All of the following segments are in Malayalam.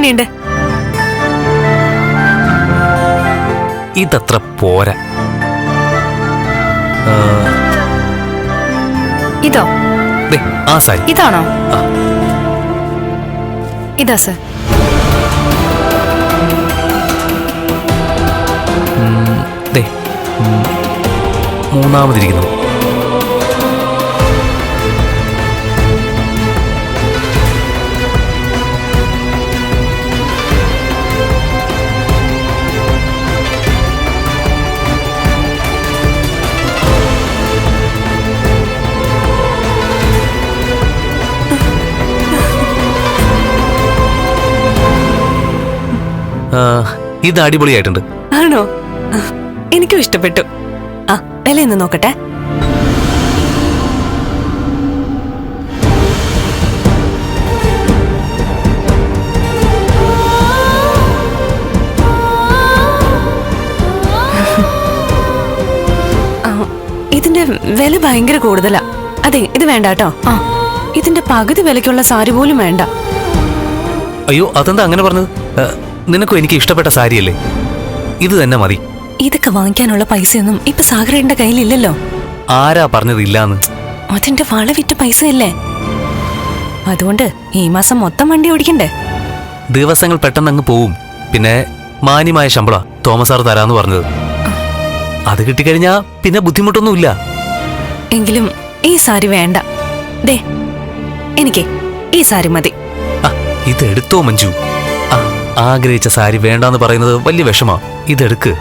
ഇതെങ്ങനെയുണ്ട് ഇതത്ര പോരാ. ഇതോ? ദേ, ആ സാരി. ഇതാണോ. ഇതാ സർ. മൂന്നാമതിരിക്കുന്നു. ഇത് അടിപൊളിയായിട്ടുണ്ട്. ആണോ? എനിക്കും ഇഷ്ടപ്പെട്ടു. ആ വില ഇന്ന് നോക്കട്ടെ. ഇതിന്റെ വില ഭയങ്കര കൂടുതലാ. അതെ ഇത് വേണ്ട കേട്ടോ. ആ ഇതിന്റെ പകുതി വിലയ്ക്കുള്ള സാരി പോലും വേണ്ട. അയ്യോ അതെന്താ അങ്ങനെ പറഞ്ഞത്? നിനക്കും എനിക്ക് ഇഷ്ടപ്പെട്ട സാരിയല്ലേ? ഇത് തന്നെ മതി. ഇതൊക്കെ വാങ്ങിക്കാനുള്ള പൈസയൊന്നും ഇപ്പൊ സാഗറിന്റെ കയ്യിലില്ലല്ലോ? ആരാ പറഞ്ഞത് ഇല്ലാന്ന് അതിന്റെ വള വിറ്റ പൈസയല്ലേ? അതുകൊണ്ട് ഈ മാസം മൊത്തം വണ്ടി ഓടിക്കണ്ടേ? ദിവസങ്ങൾ പെട്ടെന്ന് അങ്ങ് പോവും. പിന്നെ മാന്യമായ ശമ്പള തോമസ് സാർ തരാന്ന് പറഞ്ഞത്. അത് കിട്ടിക്കഴിഞ്ഞാ പിന്നെ ബുദ്ധിമുട്ടൊന്നുമില്ല. എങ്കിലും ഈ സാരി വേണ്ട. ദേ എനിക്ക് ഈ സാരി മതി. ഇതെടുത്തോ മഞ്ജു? ആഗ്രഹിച്ച സാരി വേണ്ടാന്ന് പറയുന്നത് വലിയ വിഷമാ. ഇതെടുക്ക്.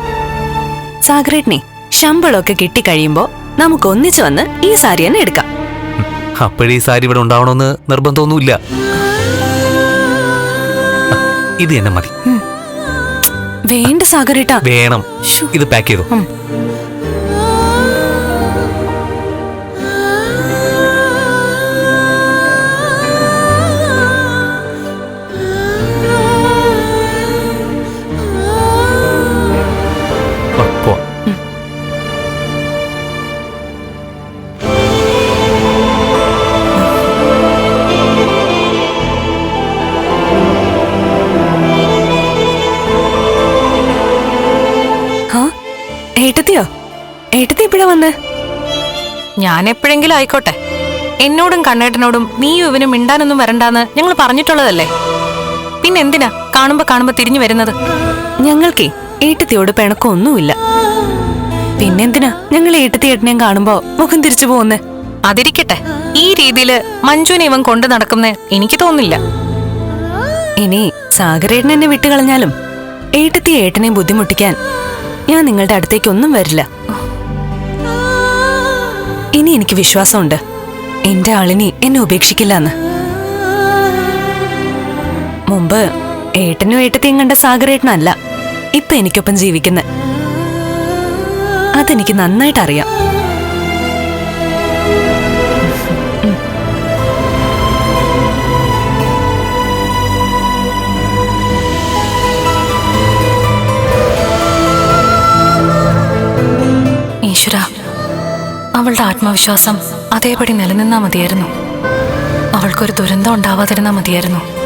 സാഗരേട്ടനെ ശമ്പളമൊക്കെ കിട്ടിക്കഴിയുമ്പോ നമുക്ക് ഒന്നിച്ചു വന്ന് ഈ സാരി തന്നെ എടുക്കാം. അപ്പോഴീ സാരി ഇവിടെ ഉണ്ടാവണമെന്ന് നിർബന്ധമൊന്നുമില്ല. ഇത് തന്നെ മതി. വേണ്ട സാഗരേട്ടാ. വേണം. ഇത് പാക്ക് ചെയ്തോ. ഏട്ടത്തിയോ? ഏട്ടത്തി എപ്പോഴാ വന്ന്? ഞാൻ എപ്പോഴെങ്കിലും ആയിക്കോട്ടെ. എന്നോടും കണ്ണേട്ടനോടും നീയും ഇവനും മിണ്ടാനൊന്നും വരണ്ടാന്ന് ഞങ്ങൾ പറഞ്ഞിട്ടുള്ളതല്ലേ? പിന്നെ എന്തിനാ കാണുമ്പോ കാണുമ്പോ തിരിഞ്ഞു വരുന്നത്? ഞങ്ങൾക്കേ ഏട്ടത്തിയോട് പിണക്കൊന്നുമില്ല പിന്നെന്തിനാ ഞങ്ങൾ ഏട്ടത്തി ഏട്ടനെയും കാണുമ്പോ മുഖം തിരിച്ചു പോകുന്നേ? അതിരിക്കട്ടെ. ഈ രീതിയിൽ മഞ്ജുവിനെ ഇവൻ കൊണ്ടു നടക്കുന്ന എനിക്ക് തോന്നില്ല ഇനി സാഗരേട്ടനെന്നെ വിട്ടുകളഞ്ഞാലും ഏട്ടത്തി ഏട്ടനെ ബുദ്ധിമുട്ടിക്കാൻ ഞാൻ നിങ്ങളുടെ അടുത്തേക്ക് ഒന്നും വരില്ല. ഇനി എനിക്ക് വിശ്വാസമുണ്ട്. എന്റെ ആളിനി എന്നെ ഉപേക്ഷിക്കില്ല എന്ന് മുമ്പ് ഏട്ടനും ഏട്ടത്തെയും കണ്ട സാഗരേട്ടനല്ല. ഇപ്പൊ എനിക്കൊപ്പം ജീവിക്കുന്നത് അതെനിക്ക് നന്നായിട്ട് അറിയാം ഈശ്വര അവളുടെ ആത്മവിശ്വാസം അതേപടി നിലനിന്നാ മതിയായിരുന്നു. അവൾക്കൊരു ദുരന്തം ഉണ്ടാവാതിരുന്നാ മതിയായിരുന്നു.